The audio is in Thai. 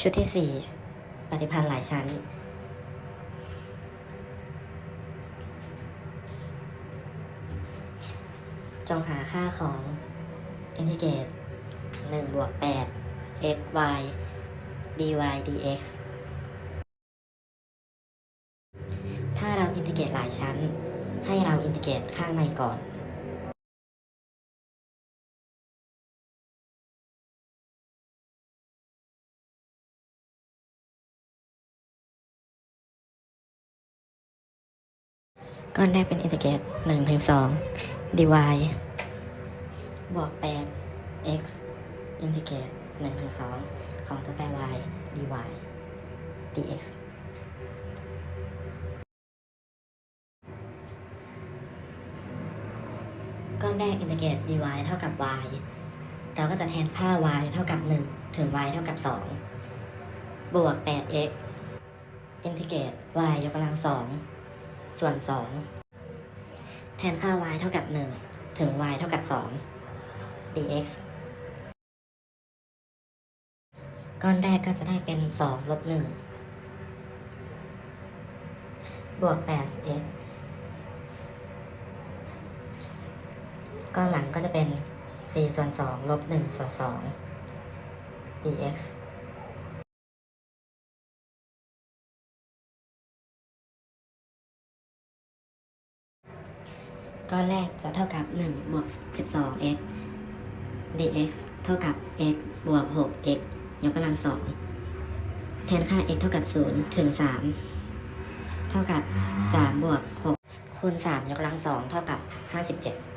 ชุดที่ 4 ปฏิพันธ์หลายชั้น จงหาค่าของอินทิเกรต1บวก8 x y dy dx ถ้าเราอินทิเกรตหลายชั้น ให้เราอินทิเกรตข้างในก่อน ก้อนแรกเป็นอินทิเกรต1ถึง2 dy บวก8 x อินทิเกรต1ถึง2ของตัวแปร y dy dx ก้อนแรกอินทิเกรต dy เท่ากับ y เราก็จะแทนค่า y เท่ากับ 1 ถึง y เท่ากับ 2 บวก 8x อินทิเกรต y ยกกำลัง2 ส่วน 2 แทนค่า y เท่ากับ 1 ถึง y เท่ากับ 2 dx ก้อนแรกก็จะได้เป็น 2 ลบ 1 บวก 8x ก้อนหลังก็จะเป็น 4 ส่วน 2 ลบ 1 ส่วน 2 dx ก้อนแรกจะเท่ากับ1บวก 12x dx เท่ากับ x บวก 6x ยกกำลัง2แทนค่า x เท่ากับ 0 ถึง 3 เท่ากับ 3 บวก 6 คูณ 3 ยกกำลัง2เท่ากับ 57